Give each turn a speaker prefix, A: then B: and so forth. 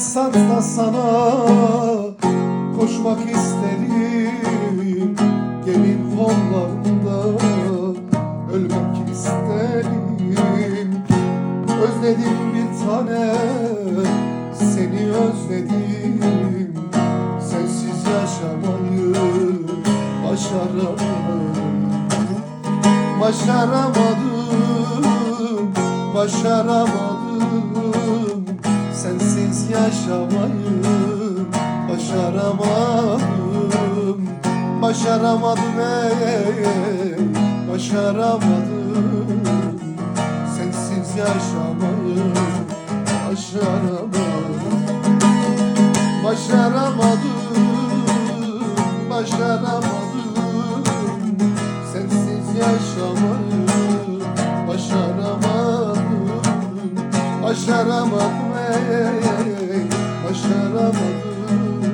A: fırsat da sana koşmak isterim. Gelin kollarında ölmek isterim. Özledim bir tane seni özledim. Sensiz yaşamayı başaramadım. Başaramadım, başaramadım yaşamayı başaramadım. Başaramadım ey, başaramadım. Sensiz yaşamayı başaramadım. Başaramadım, başaramadım. Sensiz yaşamayı başaramadım. Başaramadım ey, başaramadım